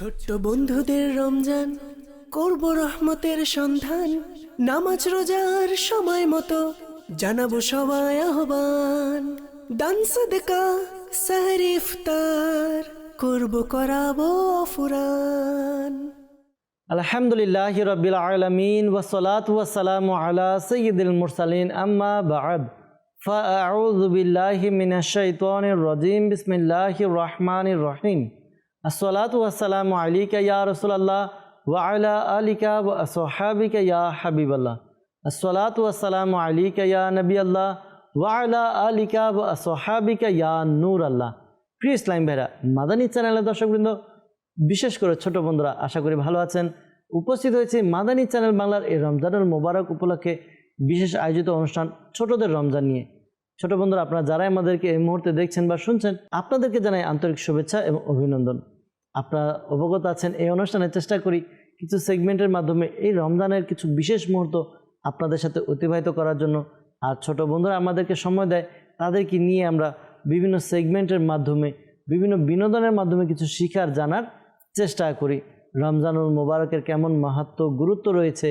ছোট্ট বন্ধুদের রমজান করব রহমতের সন্ধান নামাজ রোজার সময় মতো জানাবো সবাই আহ্বান দান সদকা সাহরি ইফতার করব করাবো ফুরান আলহামদুলিল্লাহ রবিল আলমিন ওসলাত ওয়াসালাম আলা সৈয়দুল মুরসালিন আম্মা বাদ فأعوذ بالله من الشيطان الرجيم بسم الله الرحمن الرحيم আসসালাত ওয়াসালাম আলিকা ইয়া রসুলাল্লাহ ওয়া আলা আলিকা সোহাবিকা ইয়া হাবিবাল্লাহ। আসসালাত ওয়াসালাম আলিকা ইয়া নবী আল্লাহ ওয়া আলা আলিকা সোহাবিকা ইয়া নূর আল্লাহ প্রিয় ইসলাম ভাইরা, মাদানী চ্যানেলের দর্শকবৃন্দ, বিশেষ করে ছোট বন্ধুরা, আশা করি ভালো আছেন। উপস্থিত হয়েছে মাদানী চ্যানেল বাংলার এই রমজানুল মোবারক উপলক্ষে বিশেষ আয়োজিত অনুষ্ঠান ছোটদের রমজান নিয়ে। ছোট বন্ধুরা, আপনারা যারাই আমাদেরকে এই মুহূর্তে দেখছেন বা শুনছেন, আপনাদেরকে জানাই আন্তরিক শুভেচ্ছা এবং অভিনন্দন। আপনারা অবগত আছেন, এই অনুষ্ঠানের চেষ্টা করি কিছু সেগমেন্টের মাধ্যমে এই রমজানের কিছু বিশেষ মুহূর্ত আপনাদের সাথে অতিবাহিত করার জন্য। আর ছোট বন্ধুরা আমাদেরকে সময় দেয়, তাদেরকে নিয়ে আমরা বিভিন্ন সেগমেন্টের মাধ্যমে, বিভিন্ন বিনোদনের মাধ্যমে কিছু শিখার, জানার চেষ্টা করি। রমজানুল মোবারকের কেমন মাহাত্ম, গুরুত্ব রয়েছে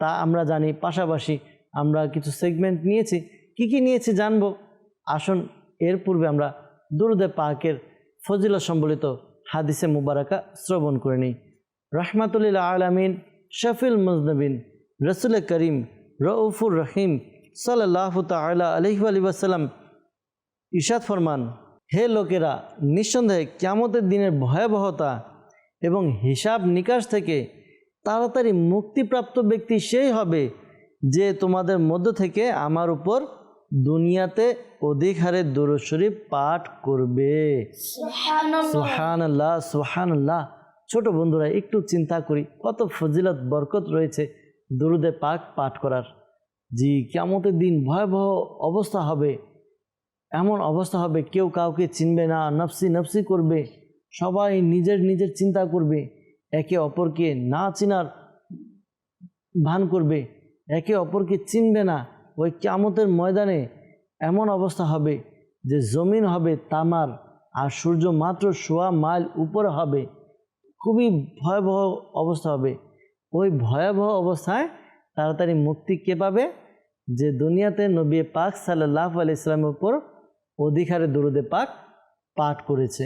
তা আমরা জানি। পাশাপাশি আমরা কিছু সেগমেন্ট নিয়েছি। কি কি নিয়েছি জানব? আসুন, এর পূর্বে আমরা দুরুদে পাকের ফজিলত সম্বলিত হাদিসে মুবারাকা শ্রবণ করে নিই। রহমাতুল্লিল আলমিন শফিল মুজনবিন রসুল করিম, রউফুর রহিম সাল্লাহ তালা আলহি আলী ওয়াসাল্লাম ইশাদ ফরমান, হে লোকেরা, নিঃসন্দেহে ক্যামতের দিনের ভয়াবহতা এবং হিসাব নিকাশ থেকে তাড়াতাড়ি মুক্তিপ্রাপ্ত ব্যক্তি সেই হবে যে তোমাদের মধ্য থেকে আমার উপর দুনিয়াতে অধিক হারে দুরূদ শরীফ পাঠ করবে। সুহান আল্লাহ সুহান আল্লাহ ছোট বন্ধুরা একটু চিন্তা করি কত ফজিলত বরকত রয়েছে দুরুদে পাক পাঠ করার। জি কেমতের দিন ভয়াবহ অবস্থা হবে। এমন অবস্থা হবে কেউ কাউকে চিনবে না নফসি নফসি করবে। সবাই নিজের নিজের চিন্তা করবে একে অপরকে না চিনার ভান করবে একে অপরকে চিনবে না। ওই ক্যামতের ময়দানে এমন অবস্থা হবে যে জমিন হবে তামার আর সূর্য মাত্র সোয়া মাইল উপরে হবে। খুবই ভয়াবহ অবস্থা হবে। ওই ভয়াবহ অবস্থায় তাড়াতাড়ি মুক্তি কে পাবে? যে দুনিয়াতে নবী পাক সাল্লাহ আলি ইসলামের উপর অধিকারে দরুদে পাক পাঠ করেছে।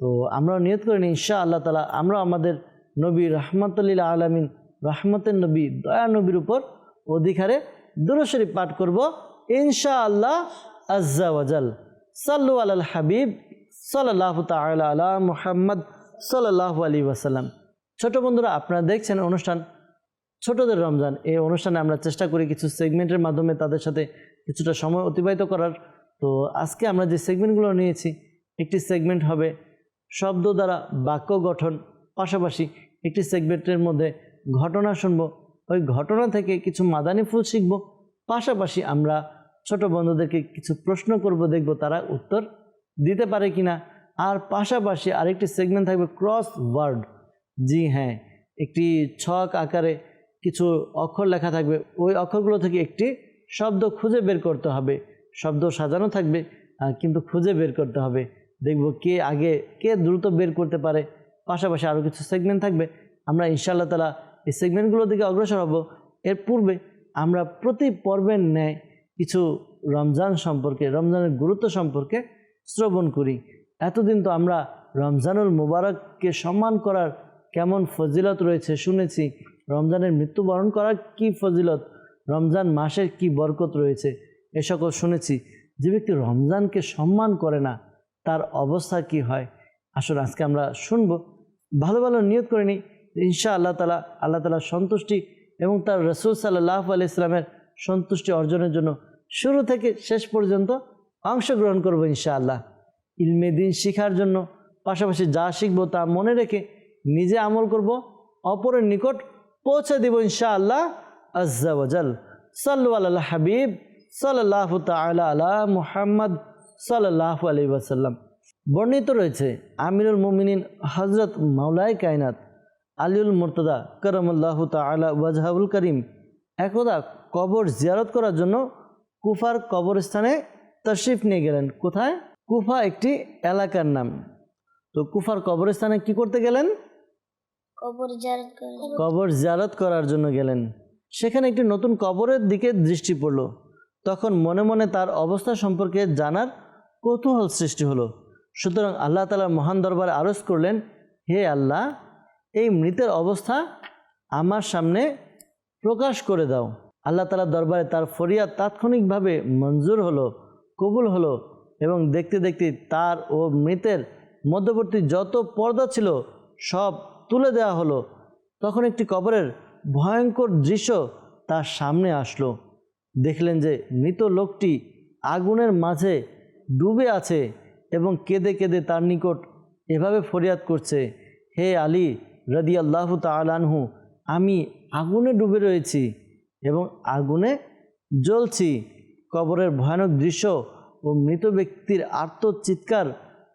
তো আমরা নিয়ত করে নিই ইনশা আল্লাহ তালা আমরা আমাদের নবী রহমতুল্লিল্লা আলমিন, রহমতের নবী দয়া নবীর উপর অধিকারে দুরশরীফ পাঠ করব ইনশা আল্লাহ আজ্জা ওয়াজাল সাল্লু আল হাবিব সাল্লাহ তালা মুহাম্মদ সাল্লাহ আলী ওয়াসাল্লাম। ছোট বন্ধুরা, আপনারা দেখছেন অনুষ্ঠান ছোটদের রমজান। এই অনুষ্ঠানে আমরা চেষ্টা করি কিছু সেগমেন্টের মাধ্যমে তাদের সাথে কিছুটা সময় অতিবাহিত করার। তো আজকে আমরা যে সেগমেন্টগুলো নিয়েছি, একটি সেগমেন্ট হবে শব্দ দ্বারা বাক্য গঠন। পাশাপাশি একটি সেগমেন্টের মধ্যে ঘটনা শুনব। ওই ঘটনা থেকে কিছু মাদানি ফুল শিখব। পাশাপাশি আমরা ছোট বন্ধুদেরকে কিছু প্রশ্ন করব, দেখব তারা উত্তর দিতে পারে কিনা। আর পাশাপাশি আরেকটি সেগমেন্ট থাকবে ক্রস ওয়ার্ড জি হ্যাঁ একটি ছক আকারে কিছু অক্ষর লেখা থাকবে। ওই অক্ষরগুলো থেকে একটি শব্দ খুঁজে বের করতে হবে। শব্দ সাজানো থাকবে কিন্তু খুঁজে বের করতে হবে। দেখব কে আগে কে দ্রুত বের করতে পারে। পাশাপাশি আরও কিছু সেগমেন্ট থাকবে। আমরা ইনশাআল্লাহ তালা এই সেগমেন্টগুলোর দিকে অগ্রসর হব। এর পূর্বে আমরা প্রতি পর্বের ন্যায় কিছু রমজান সম্পর্কে, রমজানের গুরুত্ব সম্পর্কে শ্রবণ করি। এতদিন তো আমরা রমজানুল মুবারককে সম্মান করার কেমন ফজিলত রয়েছে শুনেছি। রমজানের মৃত্যুবরণ করার কি ফজিলত? রমজান মাসের কি বরকত রয়েছে? এ সকল শুনেছি। যে ব্যক্তি রমজানকে সম্মান করে না, তার অবস্থা কি হয়? আসলে আজকে আমরা শুনব। ভালো ভালো নিয়ত করে নিই। ইনশা আল্লাহ তালা আল্লাহ তালার সন্তুষ্টি এবং তার রসুল সাল্লাহ আলি ইসলামের সন্তুষ্টি অর্জনের জন্য শুরু থেকে শেষ পর্যন্ত অংশগ্রহণ করব ইনশা আল্লাহ ইলমে দিন শিখার জন্য পাশাপাশি যা শিখব তা মনে রেখে নিজে আমল করব, অপরের নিকট পৌঁছে দেব ইনশা আল্লাহ আজ্জাওয়াজাল সাল্লু আল্লাহ হাবিব সাল্লাহ তালা আলা মুহাম্মদ সাল্লাহ আলী ওয়াসাল্লাম। বর্ণিত রয়েছে আমিরুল মুমিনিন হজরত মাওলাই কায়নাত। আলিউল মুর্তদা করমুল্লাহ তালা ওয়াজহাবুল করিম। একদা কবর জিয়ারত করার জন্য কুফার কবরস্থানে তশরিফ নিয়ে গেলেন। কোথায়? কুফা একটি এলাকার নাম। তো কুফার কবরস্থানে কি করতে গেলেন? কবর জিয়ারত কবর জিয়ারত করার জন্য গেলেন। সেখানে একটি নতুন কবরের দিকে দৃষ্টি পড়ল। তখন মনে মনে তার অবস্থা সম্পর্কে জানার কৌতূহল সৃষ্টি হলো। সুতরাং আল্লাহ তালার মহান দরবারে আরজ করলেন হে আল্লাহ এই মৃতের অবস্থা আমার সামনে প্রকাশ করে দাও। আল্লাহ তালার দরবারে তার ফরিয়াদ তাৎক্ষণিকভাবে মঞ্জুর হলো, কবুল হলো এবং দেখতে দেখতে তার ও মৃতের মধ্যবর্তী যত পর্দা ছিল সব তুলে দেওয়া হলো। তখন একটি কবরের ভয়ঙ্কর দৃশ্য তার সামনে আসলো। দেখলেন যে মৃত লোকটি আগুনের মাঝে ডুবে আছে এবং কেঁদে কেঁদে তার নিকট এভাবে ফরিয়াদ করছে, হে আলী রদি আল্লাহ তালানহু আমি আগুনে ডুবে রয়েছি এবং আগুনে জ্বলছি। কবরের ভয়ানক দৃশ্য ও মৃত ব্যক্তির আর্তচিৎকার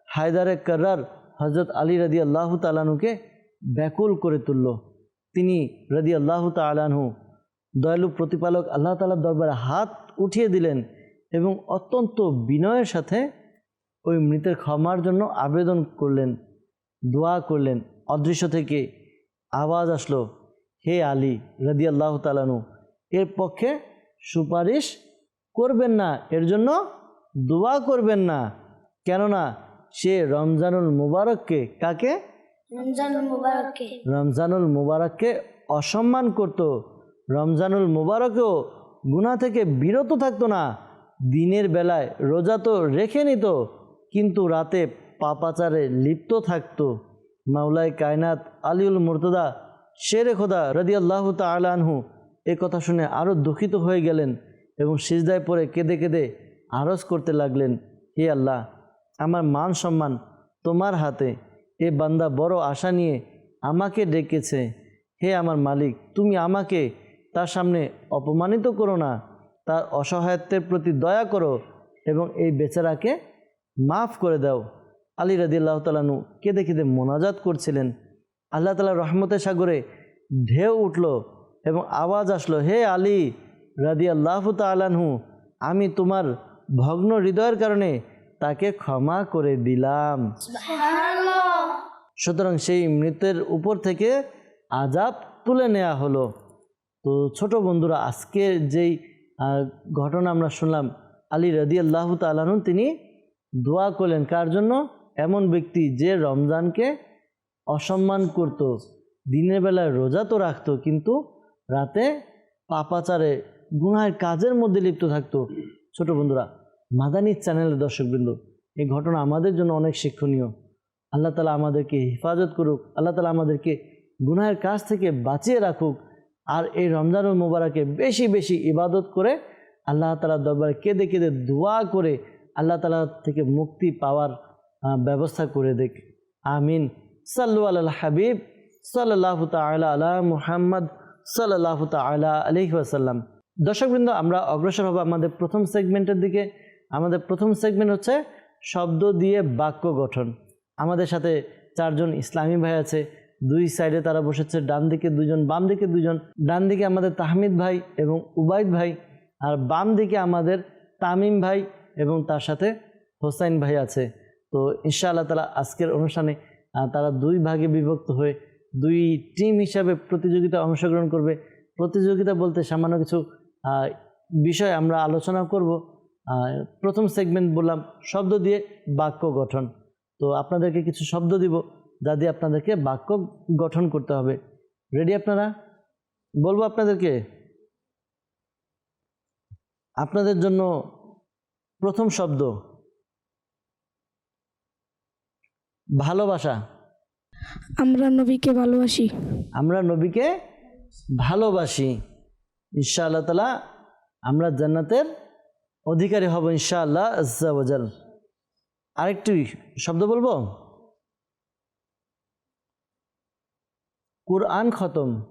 হায়দারে কর্রার হজরত আলী রদি আল্লাহ তালানুকে ব্যাকুল করে তুলল। তিনি রদি আল্লাহ তালানহু দয়ালু প্রতিপালক আল্লাহ তালার দরবারে হাত উঠিয়ে দিলেন এবং অত্যন্ত বিনয়ের সাথে ওই মৃতের ক্ষমার জন্য আবেদন করলেন, দোয়া করলেন। অদৃশ্য থেকে আওয়াজ আসলো হে আলী রদি আল্লাহ তালানু এর পক্ষে সুপারিশ করবেন না এর জন্য দোয়া করবেন না। কেননা সে রমজানুল মুবারককে কাকে? রমজান মুবারককে। রমজানুল মুবারককে অসম্মান করত। রমজানুল মুবারকেও গুণা থেকে বিরত থাকতো না। দিনের বেলায় রোজা তো রেখে নিত কিন্তু রাতে পাপাচারে লিপ্ত থাকতো। মাওলাই কায়নাত আলিউল মুর্তদা, শেরে খোদা রদি আল্লাহ তালানহু এ কথা শুনে আরও দুঃখিত হয়ে গেলেন এবং সিজদায় পরে কেঁদে কেঁদে আরজ করতে লাগলেন, হে আল্লাহ, আমার মান সম্মান তোমার হাতে। এ বান্দা বড় আশা নিয়ে আমাকে ডেকেছে। হে আমার মালিক, তুমি আমাকে তার সামনে অপমানিত করো না, তার অসহায়ত্বের প্রতি দয়া করো এবং এই বেচারাকে মাফ করে দাও। আলী রাদি আল্লাহ তালানু কেঁদে কেঁদে মোনাজাত করছিলেন। আল্লাহ তালা রহমতের সাগরে ঢেউ উঠল এবং আওয়াজ আসলো হে আলী রাদি আল্লাহ তালানহু আমি তোমার ভগ্ন হৃদয়ের কারণে তাকে ক্ষমা করে দিলাম। সুতরাং সেই মৃতের উপর থেকে আজাব তুলে নেওয়া হলো। তো ছোট বন্ধুরা আজকের যেই ঘটনা আমরা শুনলাম আলী রদি আল্লাহ তালাহন তিনি দোয়া করলেন। কার জন্য? এমন ব্যক্তি যে রমজানকে অসম্মান করত, দিনের বেলায় রোজা তো রাখতো, কিন্তু রাতে পাপাচারে, গুনাহের কাজের মধ্যে লিপ্ত থাকতো। ছোট বন্ধুরা মাদানী চ্যানেলের দর্শকবৃন্দ, এই ঘটনা আমাদের জন্য অনেক শিক্ষণীয়। আল্লাহ তালা আমাদেরকে হেফাজত করুক, আল্লাহ তালা আমাদেরকে গুনাহের কাজ থেকে বাঁচিয়ে রাখুক, আর এই রমজানুল মুবারকে বেশি বেশি ইবাদত করে আল্লাহ তালার দরবারে কেঁদে কেঁদে দোয়া করে আল্লাহ তালা থেকে মুক্তি পাওয়ার ব্যবস্থা করে দেখ। আমিন। সাল্লু আল হাবিব সাল্লাহ তালা আলা মুহাম্মদ সাল্লাহ তালা আলহি আসাল্লাম দর্শকবৃন্দ, আমরা অগ্রসর হব আমাদের প্রথম সেগমেন্টের দিকে। আমাদের প্রথম সেগমেন্ট হচ্ছে শব্দ দিয়ে বাক্য গঠন। আমাদের সাথে চারজন ইসলামী ভাই আছে। দুই সাইডে তারা বসেছে, ডান দিকে দুজন বাম দিকে দুজন ডান দিকে আমাদের তাহমিদ ভাই এবং উবাইদ ভাই, আর বাম দিকে আমাদের তামিম ভাই এবং তার সাথে হোসাইন ভাই আছে। তো ইনশাআল্লাহ তালা আজকের অনুষ্ঠানে তারা দুই ভাগে বিভক্ত হয়ে দুই টিম হিসাবে প্রতিযোগিতায় অংশগ্রহণ করবে। প্রতিযোগিতা বলতে সামান্য কিছু বিষয় আমরা আলোচনা করব। প্রথম সেগমেন্ট বললাম শব্দ দিয়ে বাক্য গঠন। তো আপনাদেরকে কিছু শব্দ দিব যা দিয়ে আপনাদেরকে বাক্য গঠন করতে হবে। রেডি আপনারা? বলব আপনাদেরকে? আপনাদের জন্য প্রথম শব্দ। ভালোবাসা। আমরা নবীকে ভালোবাসি। আমরা নবীকে ভালোবাসি। ইনশা আল্লাহ তালা আমরা জান্নাতের অধিকারী হব ইনশাআল্লাহ আজ্জাওয়াজাল আরেকটি শব্দ বলব? কুরআন খতম।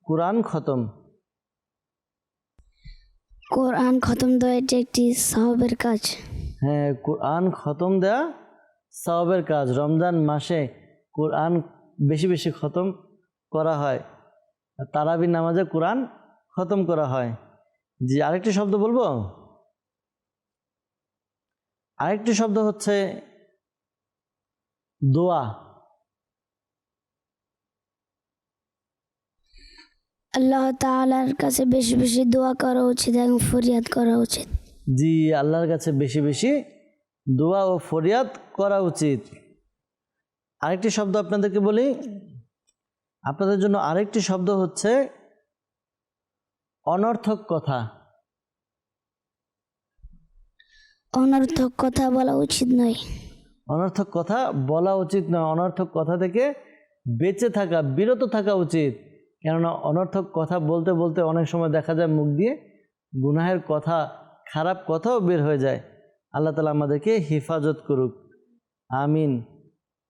কুরআন খতম। কোরআন খতম দেওয়া এটি একটি সাহবের কাজ। হ্যাঁ কোরআন খতম দেওয়া সওয়াবের কাজ। রমজান মাসে কোরআন বেশি বেশি খতম করা হয়। তারাবি নামাজে কোরআন খতম করা হয়। জি, আরেকটি শব্দ বলব? আরেকটি শব্দ হচ্ছে দোয়া। আল্লাহ তাআলার কাছে বেশি বেশি দোয়া করা উচিত এবং ফরিয়াদ করা উচিত। জি আল্লাহর কাছে বেশি বেশি দোয়া ও ফরিয়াদ করা উচিত। আরেকটি শব্দ আপনাদেরকে বলি। আপনাদের জন্য আরেকটি শব্দ হচ্ছে অনর্থক কথা। অনর্থক কথা বলা উচিত নয়। অনর্থক কথা বলা উচিত নয়। অনর্থক কথা থেকে বেঁচে থাকা বিরত থাকা উচিত। কেননা অনর্থক কথা বলতে বলতে অনেক সময় দেখা যায় মুখ দিয়ে গুনাহের কথা খারাপ কথাও বের হয়ে যায়। আল্লাহ তালা আমাদেরকে হেফাজত করুক। আমিন।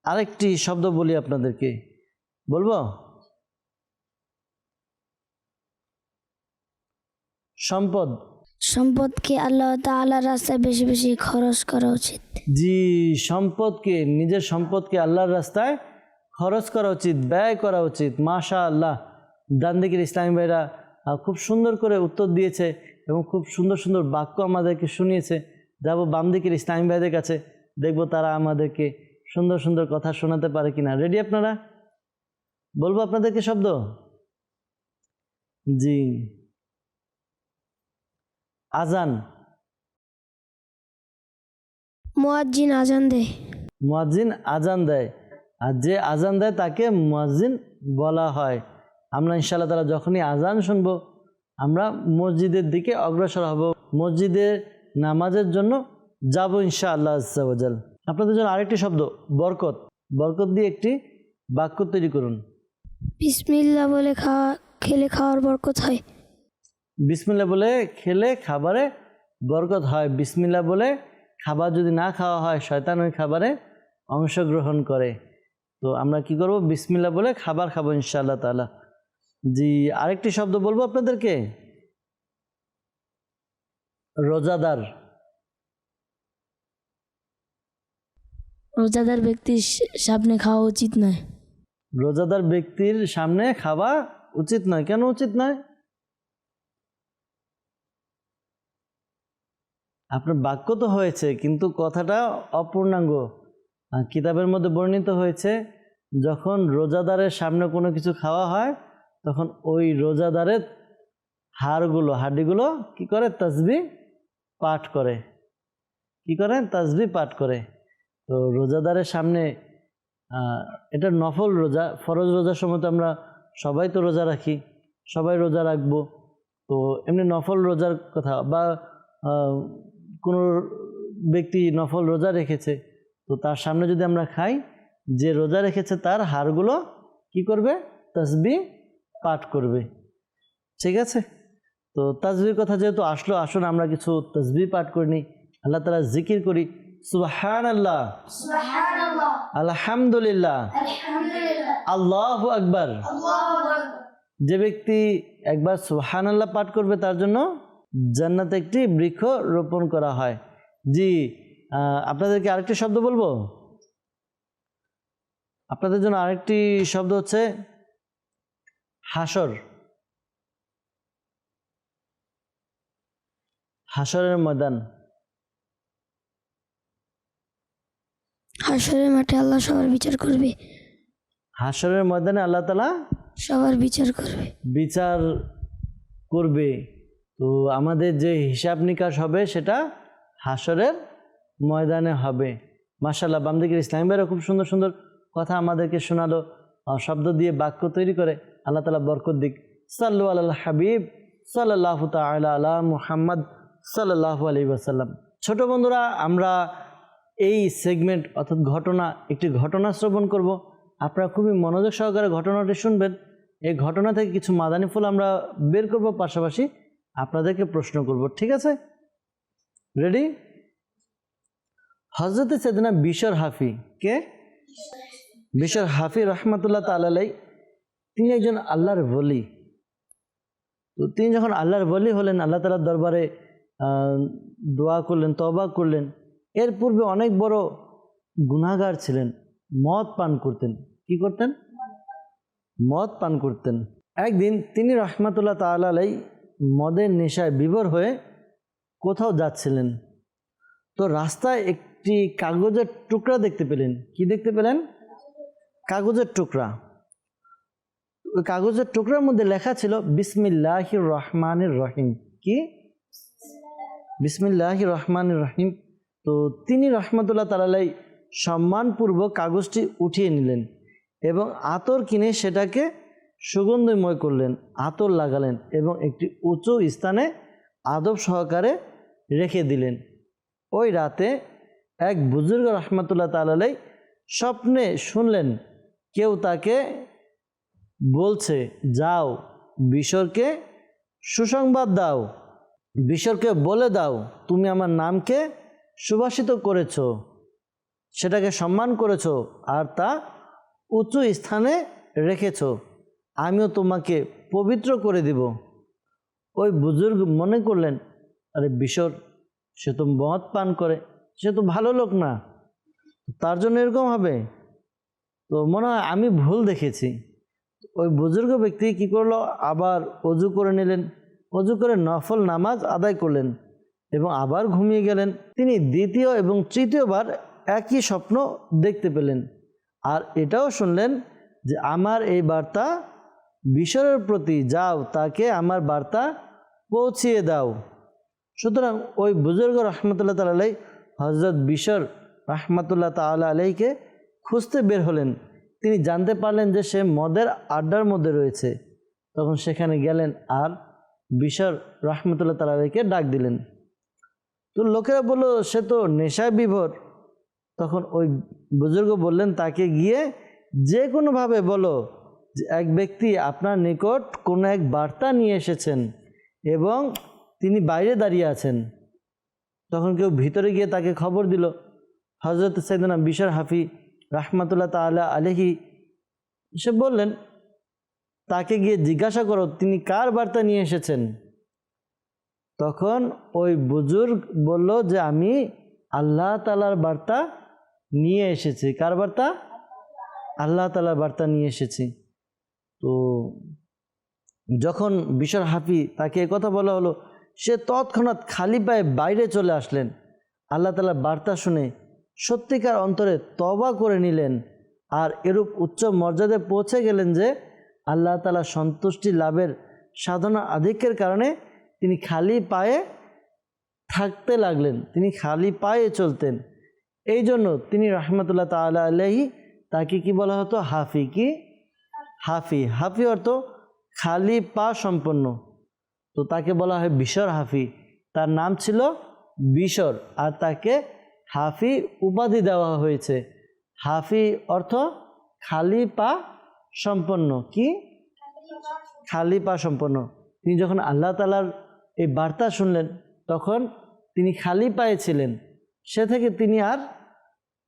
আরেকটি শব্দ বলি আপনাদেরকে। বলব? সম্পদ। সম্পদকে আল্লাহ তাআলার রাস্তায় বেশি বেশি খরচ করা উচিত। জি সম্পদকে নিজের সম্পদকে আল্লাহর রাস্তায় খরচ করা উচিত ব্যয় করা উচিত মাশা আল্লাহ দান্দিকের ইসলামী ভাইরা খুব সুন্দর করে উত্তর দিয়েছে এবং খুব সুন্দর সুন্দর বাক্য আমাদেরকে শুনিয়েছে। যাব বাম দিকের ইসলামী ভাইদের কাছে দেখব তারা আমাদেরকে সুন্দর সুন্দর কথা শোনাতে পারে কিনা। রেডি আপনারা? বলব আপনাদেরকে শব্দ? জি। আজান। মুয়াজ্জিন আজান দেয়। মুয়াজ্জিন আজান দেয়। আর যে আজান দেয় তাকে মুয়াজ্জিন বলা হয়। আমরা ইনশাআল্লাহ তারা যখনই আজান শুনব আমরা মসজিদের দিকে অগ্রসর হব। মসজিদে নামাজের জন্য যাব ইনশা আল্লাহ আজাল আপনাদের জন্য আরেকটি শব্দ বরকত। বরকত দিয়ে একটি বাক্য তৈরি করুন। বিসমিল্লা বলে খাওয়া খেলে খাওয়ার বরকত হয়। বিসমিল্লা বলে খেলে খাবারে বরকত হয়। বিসমিল্লা বলে খাবার যদি না খাওয়া হয় শয়তান ওই খাবারে অংশগ্রহণ করে। তো আমরা কি করব? বিসমিল্লা বলে খাবার খাব ইনশাআল্লাহ তাআলা। জি আরেকটি শব্দ বলব আপনাদেরকে? রোজাদার। রোজাদার ব্যক্তির সামনে খাওয়া উচিত নয়। রোজাদার ব্যক্তির সামনে খাওয়া উচিত নয়। কেন উচিত নয়? আপনার বাক্য তো হয়েছে কিন্তু কথাটা অপূর্ণাঙ্গ। কিতাবের মধ্যে বর্ণিত হয়েছে যখন রোজাদারের সামনে কোনো কিছু খাওয়া হয় তখন ওই রোজাদারের হাড়গুলো হাড্ডিগুলো কি করে? তসবি পাঠ করে। কি করে? তসবি পাঠ করে। তো রোজাদারের সামনে এটা নফল রোজা, ফরজ রোজার সময় তো আমরা সবাই তো রোজা রাখি, সবাই রোজা রাখব। তো এমনি নফল রোজার কথা বা কোনো ব্যক্তি নফল রোজা রেখেছে, তো তার সামনে যদি আমরা খাই, যে রোজা রেখেছে তার হাড়গুলো কি করবে? তসবি পাঠ করবে। ঠিক আছে? তো তাজবির কথা যেহেতু আসলো আসুন আমরা কিছু তসবি পাঠ করে নিই। আল্লাহ তালা জিকির করি। সুবাহান আল্লাহ আলহামদুলিল্লাহ। আল্লাহ আকবার। যে ব্যক্তি একবার সুহান আল্লাহ পাঠ করবে তার জন্য জান্নাতে একটি বৃক্ষ রোপণ করা হয়। জি আপনাদেরকে আরেকটি শব্দ বলব? আপনাদের জন্য আরেকটি শব্দ হচ্ছে হাসর। হাসরের ময়দান। হাসরের মাঠে আল্লাহ সবার বিচার করবে। হাসরের ময়দানে আল্লাহ তালা সবার বিচার করবে। বিচার করবে। তো আমাদের যে হিসাব নিকাশ হবে সেটা হাসরের ময়দানে হবে। মার্শাল্লাহ বামদিকের ইসলাম ভাইরা খুব সুন্দর সুন্দর কথা আমাদেরকে শোনালো। শব্দ দিয়ে বাক্য তৈরি করে। আল্লাহ তালা বরকত দিক। সাল্লু আল্লাহ হাবিব সাল্লাহ তালা আলা মুহাম্মদ সাল্লাহ আলী ওয়াসাল্লাম। ছোট বন্ধুরা, আমরা এই সেগমেন্ট অর্থাৎ ঘটনা, একটি ঘটনা শ্রবণ করব। আপনারা খুবই মনোযোগ সহকারে ঘটনাটি শুনবেন। এই ঘটনা থেকে কিছু মাদানি ফুল আমরা বের করব, পাশাপাশি আপনাদেরকে প্রশ্ন করব, ঠিক আছে? রেডি হজরতে সেদিনা বিশর হাফি, কে? বিশর হাফি রহমতুল্লাহ তালাই তিনি একজন আল্লাহর বলি তো তিনি যখন আল্লাহর বলি হলেন, আল্লাহ তালার দরবারে দোয়া করলেন তবা করলেন, এর পূর্বে অনেক বড় গুনাহগার ছিলেন, মদ পান করতেন। কি করতেন? মদ পান করতেন। একদিন তিনি রহমাতুল্লাহ তালাই মদের নেশায় বিভোর হয়ে কোথাও যাচ্ছিলেন। তো রাস্তায় একটি কাগজের টুকরা দেখতে পেলেন। কি দেখতে পেলেন? কাগজের টুকরা। কাগজের টুকরার মধ্যে লেখা ছিল বিসমিল্লাহ রহমানের রহিম। কি? বিসমিল্লাহ রহমান রহিম। তো তিনি রহমতুল্লাহ তালাই সম্মানপূর্বক কাগজটি উঠিয়ে নিলেন এবং আতর কিনে সেটাকে সুগন্ধময় করলেন, আতর লাগালেন এবং একটি উঁচু স্থানে আদব সহকারে রেখে দিলেন। ওই রাতে এক বুজুর্গ রহমতুল্লাহ তালাই স্বপ্নে শুনলেন, কেউ তাকে বলছে, যাও বিশ্বরকে সুসংবাদ দাও বিশ্বরকে বলে দাও, তুমি আমার নামকে সুভাষিত করেছ, সেটাকে সম্মান করেছ আর তা উঁচু স্থানে রেখেছ, আমিও তোমাকে পবিত্র করে দিব। ওই বুজুর্গ মনে করলেন, আরে বিশ্বর সে তো মদ পান করে, সে তো ভালো লোক না, তার জন্য এরকম হবে? তো মনে হয় আমি ভুল দেখেছি। ওই বুজুর্গ ব্যক্তি কি করল? আবার অজু করে নিলেন। অজু করে নফল নামাজ আদায় করলেন এবং আবার ঘুমিয়ে গেলেন। তিনি দ্বিতীয় এবং তৃতীয়বার একই স্বপ্ন দেখতে পেলেন। আর এটাও শুনলেন যে আমার এই বার্তা বিশ্বরের প্রতি যাও, তাকে আমার বার্তা পৌঁছিয়ে দাও। সুতরাং ওই বুজুর্গ রহমতুল্লাহ তালাই হজরত বিশর রহমতুল্লাহ তাল্লাহ আলাইকে খুঁজতে বের হলেন। তিনি জানতে পারলেন যে সে মদের আড্ডার মধ্যে রয়েছে। তখন সেখানে গেলেন আর বিশর রহমতুল্লাহ তালাকে ডাক দিলেন। তো লোকেরা বলল, সে তো নেশায় বিভোর। তখন ওই বুজুর্গ বললেন, তাকে গিয়ে যে কোনোভাবে বলো যে এক ব্যক্তি আপনার নিকট কোনো এক বার্তা নিয়ে এসেছেন এবং তিনি বাইরে দাঁড়িয়ে আছেন। তখন কেউ ভিতরে গিয়ে তাকে খবর দিল। হজরত সৈদনা বিশর হাফি রাহমাতুল্লাহ তাল্লাহ আলহি সে বললেন, তাকে গিয়ে জিজ্ঞাসা করো, তিনি কার বার্তা নিয়ে এসেছেন? তখন ওই বুজুর্গ বলল যে, আমি আল্লাহ তালার বার্তা নিয়ে এসেছি। কার বার্তা? আল্লাহ তালার বার্তা নিয়ে এসেছি। তো যখন বিশর হাফি তাকে কথা বলা হলো, সে তৎক্ষণাৎ খালি পায়ে বাইরে চলে আসলেন। আল্লাহ তালার বার্তা শুনে সত্যিকার অন্তরে তবা করে নিলেন আর এরূপ উচ্চ মর্যাদায় পৌঁছে গেলেন যে আল্লাহ তালা সন্তুষ্টি লাভের সাধনা আধিক্যের কারণে তিনি খালি পায়ে থাকতে লাগলেন, তিনি খালি পায়ে চলতেন। এই জন্য তিনি রহমতুল্লাহ তালা আলহি তাকে কি বলা হতো? হাফি কি? হাফি। হাফি অর্থ খালি পা সম্পন্ন। তো তাকে বলা হয় বিশর হাফি। তার নাম ছিল বিশর আর তাকে হাফি উপাধি দেওয়া হয়েছে। হাফি অর্থ খালি পা সম্পন্ন। কি? খালি পা সম্পন্ন। তিনি যখন আল্লাহ তালার এই বার্তা শুনলেন, তখন তিনি খালি পায়ে ছিলেন। সে থেকে তিনি আর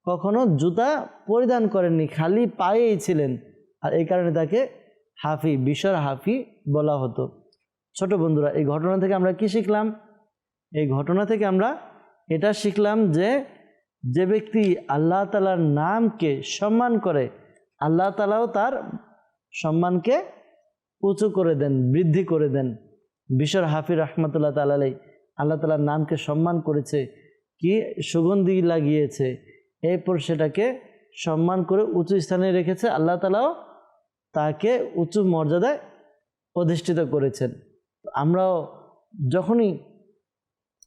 কখনো জুতা পরিধান করেননি খালি পায়েই ছিলেন। আর এই কারণে তাকে হাফি, বিশর হাফি বলা হতো। ছোট বন্ধুরা, এই ঘটনা থেকে আমরা কি শিখলাম? এই ঘটনা থেকে আমরা এটা শিখলাম যে যে ব্যক্তি আল্লাহ তালার নামকে সম্মান করে, আল্লাহ তালাও তার সম্মানকে উঁচু করে দেন, বৃদ্ধি করে দেন। বিশ্বর হাফি রহমতুল্লাহ তালাই আল্লাহ তালার নামকে সম্মান করেছে, কি সুগন্ধি লাগিয়েছে, এরপর সেটাকে সম্মান করে উঁচু স্থানে রেখেছে, আল্লাহ তালাও তাকে উঁচু মর্যাদায় অধিষ্ঠিত করেছেন। আমরাও যখনই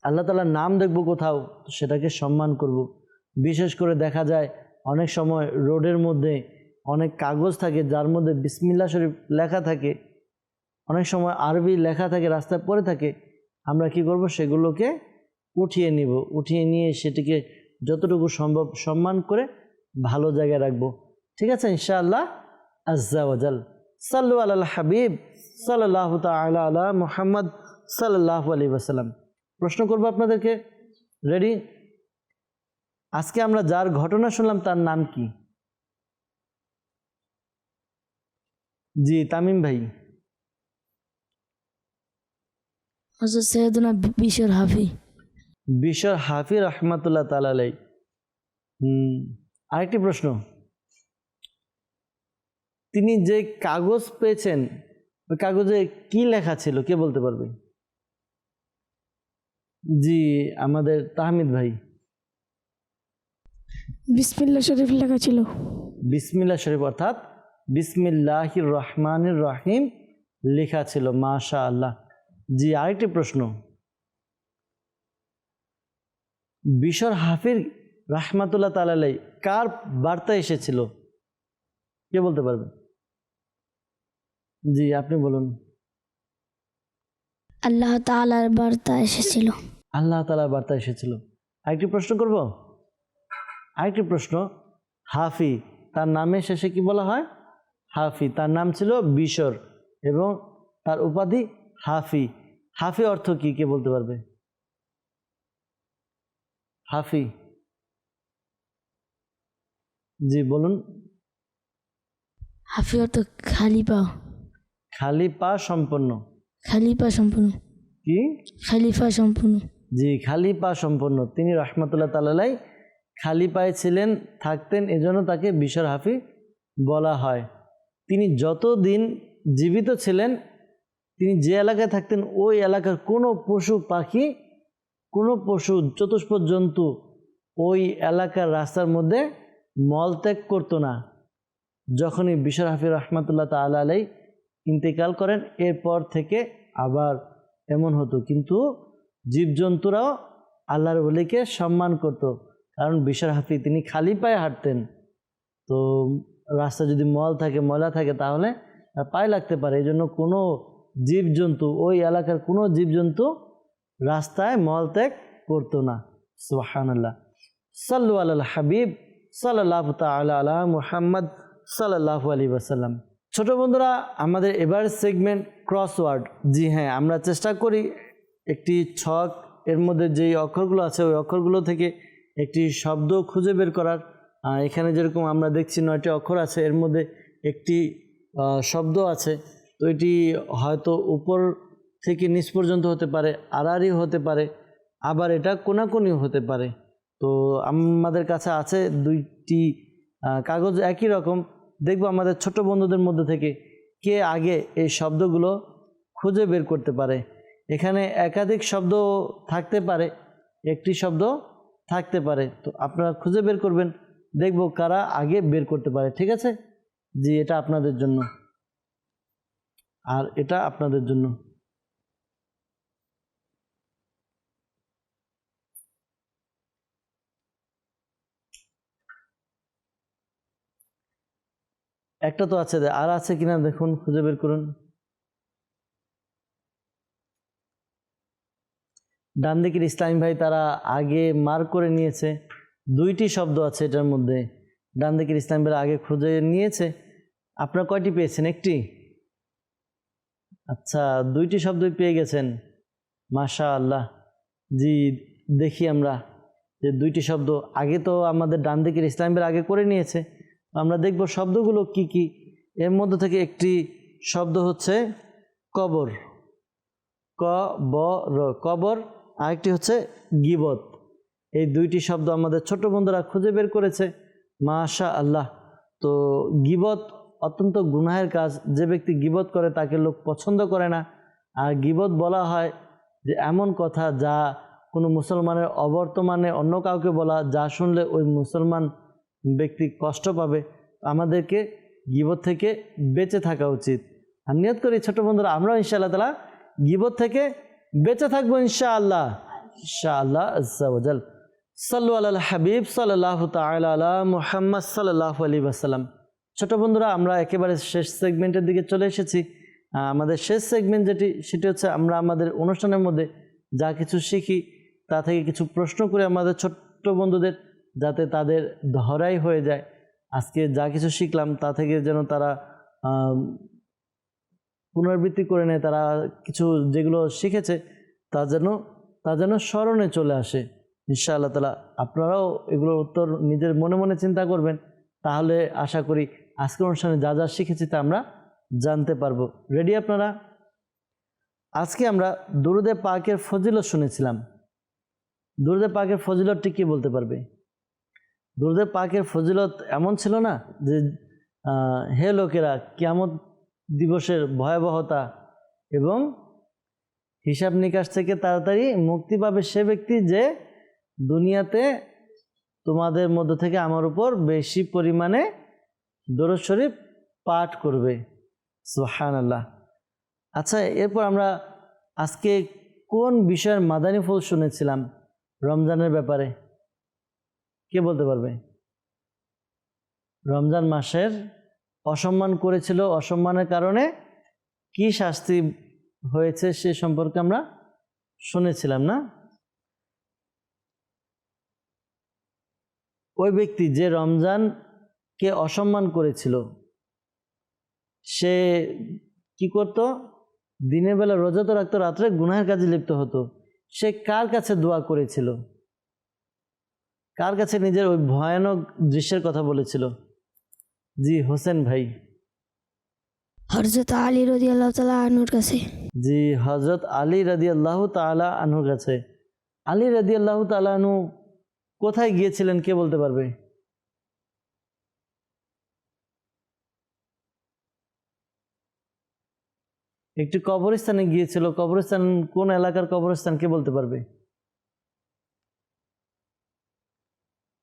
আল্লাহ তালার নাম দেখব কোথাও, সেটাকে সম্মান করব। বিশেষ করে দেখা যায়, অনেক সময় রোডের মধ্যে অনেক কাগজ থাকে, যার মধ্যে বিসমিল্লা শরীফ লেখা থাকে। অনেক সময় আরবি লেখা থাকে, রাস্তায় পড়ে থাকে। আমরা কি করব? সেগুলোকে উঠিয়ে নিব। উঠিয়ে নিয়ে সেটিকে যতটুকু সম্ভব সম্মান করে ভালো জায়গায় রাখব। ঠিক আছে? ইনশাআল্লাহ আজ্জাওয়াজাল সাল্লু আল হাবিব সাল্লাহ তালা আলা মোহাম্মদ সাল্লাহ আলী ওসাল্লাম প্রশ্ন করব আপনাদেরকে। রেডি আজকে আমরা যার ঘটনা শুনলাম তার নাম কি? জি তামিম ভাই। হজরত সৈয়দনা বিশর হাফি। বিশর হাফি রহমাতুল্লাহ তালাই হুম আরেকটি প্রশ্ন। তিনি যে কাগজ পেয়েছেন ওই কাগজে কি লেখা ছিল কে বলতে পারবে? জি আমাদের তাহমিদ ভাই। বিসমিল্লা শরীফ লেখা ছিল। বিসমিল্লা শরীফ অর্থাৎ বিসমিল্লাহির রহমানির রহিম লেখা ছিল মাশা আল্লাহ জি আরেকটি প্রশ্ন। বিশর হাফির রাহমাতুল্লাহ তালাই কার বার্তা এসেছিল? কে বলতে পারবেন জি আপনি বলুন। আল্লাহ তাআলার বার্তা এসেছিল। আল্লাহ তালার বার্তা এসেছিল। আরেকটি প্রশ্ন করব? আরেকটি প্রশ্ন। হাফি তার নামের শেষে কি বলা হয়? হাফি তার নাম ছিল বিশর এবং তার উপাধি হাফি। হাফি অর্থ কি? কে বলতে পারবে? হাফি। জি বলুন। হাফি অর্থ খালি পা খালি পা সম্পন্ন। খালি পা সম্পূর্ণ। কি? খালিফা সম্পূর্ণ। জি খালি পা সম্পন্ন তিনি রহমতুল্লাহ তালাই খালি পায়ে ছিলেন থাকতেন এজন্য তাকে বিশর হাফি বলা হয়। তিনি যতদিন জীবিত ছিলেন তিনি যে এলাকায় থাকতেন ওই এলাকার কোনো পশু পাখি কোনো পশু চতুষ্পদ জন্তু ওই এলাকার রাস্তার মধ্যে মলত্যাগ করতো না। যখনই বিশর হাফি রহমতুল্লাহ তাল আলাই ইন্তেকাল করেন, এরপর থেকে আবার এমন হতো। কিন্তু জীবজন্তুরাও আল্লাহর বলিকে সম্মান করত। কারণ বিশর হাফি তিনি খালি পায়ে হাঁটতেন। তো রাস্তা যদি মল থাকে, ময়লা থাকে, তাহলে পায়ে লাগতে পারে। এই জন্য কোনো জীবজন্তু, ওই এলাকার কোনো জীবজন্তু রাস্তায় মল ত্যাগ করতো না। সুবাহান্লাহ সাল্লু আল হাবিব সাল্লাহ তালা আলা মুহাম্মদ সাল্লাহ আলী ওসাল্লাম ছোট বন্ধুরা, আমাদের এবার সেগমেন্ট ক্রসওয়ার্ড জি হ্যাঁ আমরা চেষ্টা করি একটি ছক, এর মধ্যে যেই অক্ষরগুলো আছে, ওই অক্ষরগুলো থেকে একটি শব্দ খুঁজে বের করার। এখানে যেরকম আমরা দেখছি নয়টি অক্ষর আছে, এর মধ্যে একটি শব্দ আছে। তো এটি হয়তো উপর থেকে নিচ পর্যন্ত হতে পারে, আড়াআড়ি হতে পারে, আবার এটা কোনাকুনি হতে পারে। তো আমাদের কাছে আছে দুইটি কাগজ একই রকম। দেখব আমাদের ছোট বন্ধুদের মধ্যে থেকে কে আগে এই শব্দগুলো খুঁজে বের করতে পারে। এখানে একাধিক শব্দ থাকতে পারে, একটি শব্দ থাকতে পারে। তো আপনারা খুঁজে বের করবেন, দেখব কারা আগে বের করতে পারে, ঠিক আছে? জি, এটা আপনাদের জন্য। আর এটা আপনাদের জন্য। একটা তো আছে আর আছে কিনা দেখুন, খুঁজে বের করুন। ডান দিকের ইসলামী ভাই তারা আগে মার করে নিয়েছে, দুইটি শব্দ আছে এটার মধ্যে। ডান দিকের ইসলামী ভাই আগে খুঁজে নিয়েছে, আপনারা কয়টি পেয়েছেন? একটি? আচ্ছা দুইটি শব্দই পেয়ে গেছেন। মাশা আল্লাহ জি, দেখি আমরা যে দুইটি শব্দ আগে তো আমাদের ডান দিকের ইসলামের আগে করে নিয়েছে আমরা দেখব শব্দগুলো কি কি। এর মধ্যে থেকে একটি শব্দ হচ্ছে কবর। ক ব র কবর, আরেকটি হচ্ছে গিবত। এই দুইটি শব্দ আমাদের ছোট বন্ধুরা খুঁজে বের করেছে। মাশা আল্লাহ তো গিবত অত্যন্ত গুনাহের কাজ। যে ব্যক্তি গিবত করে তাকে লোক পছন্দ করে না। আর গিবত বলা হয় যে এমন কথা যা কোনো মুসলমানের অবর্তমানে অন্য কাউকে বলা, যা শুনলে ওই মুসলমান ব্যক্তি কষ্ট পাবে, আমাদেরকে গিবত থেকে বেঁচে থাকা উচিত। আর নিয়ত করি ছোট বন্ধুরা, আমরাও ইনশাআল্লাহ তালা গিবত থেকে বেঁচে থাকব ইনশাআল্লাহ। ইনশাআল্লাহ আজ্জাওয়াজাল সাল্লু আল হাবিব সাল্লাহ আলা মুহাম্মদ সাল্লাহ আলী ওয়াসাল্লাম। ছোট বন্ধুরা, আমরা একেবারে শেষ সেগমেন্টের দিকে চলে এসেছি। আমাদের শেষ সেগমেন্ট যেটি, সেটি হচ্ছে আমরা আমাদের অনুষ্ঠানের মধ্যে যা কিছু শিখি, তা থেকে কিছু প্রশ্ন করে আমাদের ছোট্ট বন্ধুদের যাতে তাদের ধরাই হয়ে যায়। আজকে যা কিছু শিখলাম, তা থেকে যেন তারা পুনরাবৃত্তি করে নেয়, তারা কিছু যেগুলো শিখেছে, তা যেন তা যেন স্মরণে চলে আসে। ইনশাআল্লাহ তালা আপনারাও এগুলোর উত্তর নিজের মনে মনে চিন্তা করবেন। তাহলে আশা করি আজকের অনুষ্ঠানে যা যা শিখেছি তা আমরা জানতে পারব। রেডি আপনারা? আজকে আমরা দুরুদে পাকের ফজিলত শুনেছিলাম। দুরুদে পাকের ফজিলতটি কী বলতে পারবে? দুরুদে পাকের ফজিলত এমন ছিল না যে হে লোকেরা, কিয়ামত দিবসের ভয়াবহতা এবং হিসাব নিকাশ থেকে তাড়াতাড়ি মুক্তি পাবে সে ব্যক্তি যে দুনিয়াতে তোমাদের মধ্য থেকে আমার উপর বেশি পরিমাণে দরুদ শরীফ পাঠ করবে। সোহান আল্লাহ আচ্ছা এরপর আমরা আজকে কোন বিষয়ের মাদানী ফুল শুনেছিলাম রমজানের ব্যাপারে? কে বলতে পারবে? রমজান মাসের অসম্মান করেছিল। অসম্মানের কারণে কি শাস্তি হয়েছে সে সম্পর্কে আমরা শুনেছিলাম, না? ওই ব্যক্তি যে রমজানকে অসম্মান করেছিল, সে কি করত? দিনের বেলা রোজা তো রাখতো, রাত্রে গুনাহের কাজে লিপ্ত হতো। সে কার কাছে দোয়া করেছিল? কার কাছে নিজের ওই ভয়ানক দৃশ্যের কথা বলেছিল? জি হোসেন ভাই। হরজত আলী রদি আল্লাহ তালা আনুর কাছে। জি হজরত আলী রাদি আল্লাহ তালা আনুর কাছে। আলী রাদি আল্লাহ তালা আনু কোথায় গিয়েছিলেন কে বলতে পারবে? একটি কবরস্থানে গিয়েছিল। কবরস্থান কোন এলাকার কবরস্থান কে বলতে পারবে?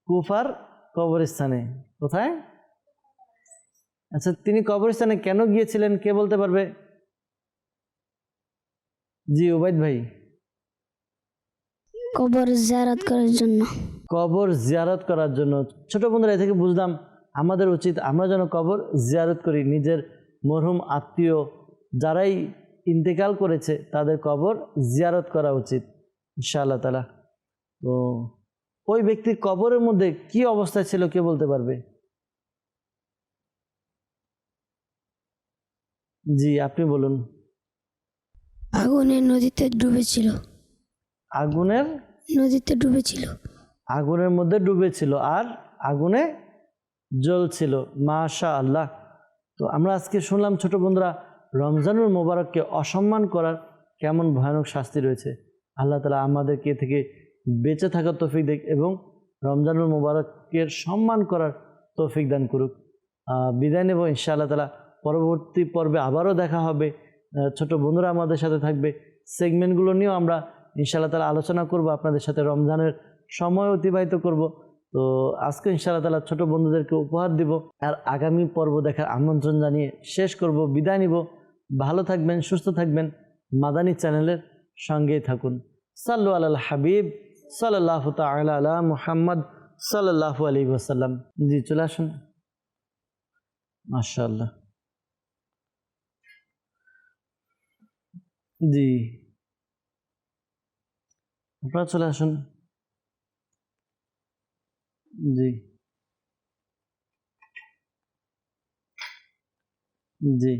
কুফার কবরস্থানে। কোথায়? আচ্ছা তিনি কবরস্থানে কেন গিয়েছিলেন? কে বলতে পারবে? জি ওবায়দ ভাই। কবর জিয়ারত করার জন্য। কবর জিয়ারত করার জন্য। ছোট বন্ধুরা এ থেকে বুঝলাম আমাদের উচিত আমরা যেন কবর জিয়ারত করি। নিজের মরহুম আত্মীয় যারাই ইন্তেকাল করেছে তাদের কবর জিয়ারত করা উচিত ইনশাআল্লাহ তালা তো ওই ব্যক্তির কবরের মধ্যে কি অবস্থা ছিল কে বলতে পারবে? জি আপনি বলুন। আগুনের নদীতে ডুবেছিল। আগুনের? নদীতে ডুবেছিল। আগুনের মধ্যে ডুবেছিল আর আগুনে জ্বলছিল মাশা আল্লাহ তো আমরা আজকে শুনলাম ছোট বন্ধুরা রমজানুল মোবারককে অসম্মান করার কেমন ভয়ানক শাস্তি রয়েছে। আল্লাহ তালা আমাদেরকে থেকে বেঁচে থাকার তৌফিক দেখ এবং রমজানুল মোবারকের সম্মান করার তৌফিক দান করুক। বিদায় নেব ইনশাআল্লাহ তালা পরবর্তী পর্বে আবারও দেখা হবে। ছোট বন্ধুরা আমাদের সাথে থাকবে। সেগমেন্টগুলো নিয়েও আমরা ইনশাআল্লাহ তালা আলোচনা করব, আপনাদের সাথে রমজানের সময় অতিবাহিত করব। তো আজকে ইনশাআল্লাহ তালা ছোট বন্ধুদেরকে উপহার দিব আর আগামী পর্ব দেখার আমন্ত্রণ জানিয়ে শেষ করব, বিদায় নিব। ভালো থাকবেন, সুস্থ থাকবেন। মাদানী চ্যানেলের সঙ্গেই থাকুন। সাল্লু আল হাবিব। সাল্লাহ তালা আলা মুহাম্মদ সাল্লাহু আলী ওসাল্লাম জি, চলে আসুন। মাশাআল্লাহ। জি। আপনারা চলে আসুন। জি। জি।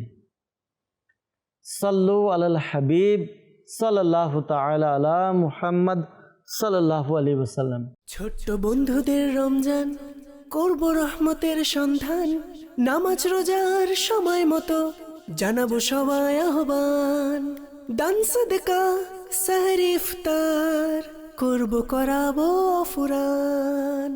সাল্লু আলাল হাবিব সাল্লাহ তাআলা আলা মুহাম্মদ সাল্লাল্লাহু আলাইহি ওয়াসাল্লাম। ছোট্ট বন্ধুদের রমজান, করব রহমতের সন্ধান, নামাজ রোজার সময় মতো জানাব সবাই আহ্বান। দান সদকা, সাহরি ইফতার, করব করাবো ফুরান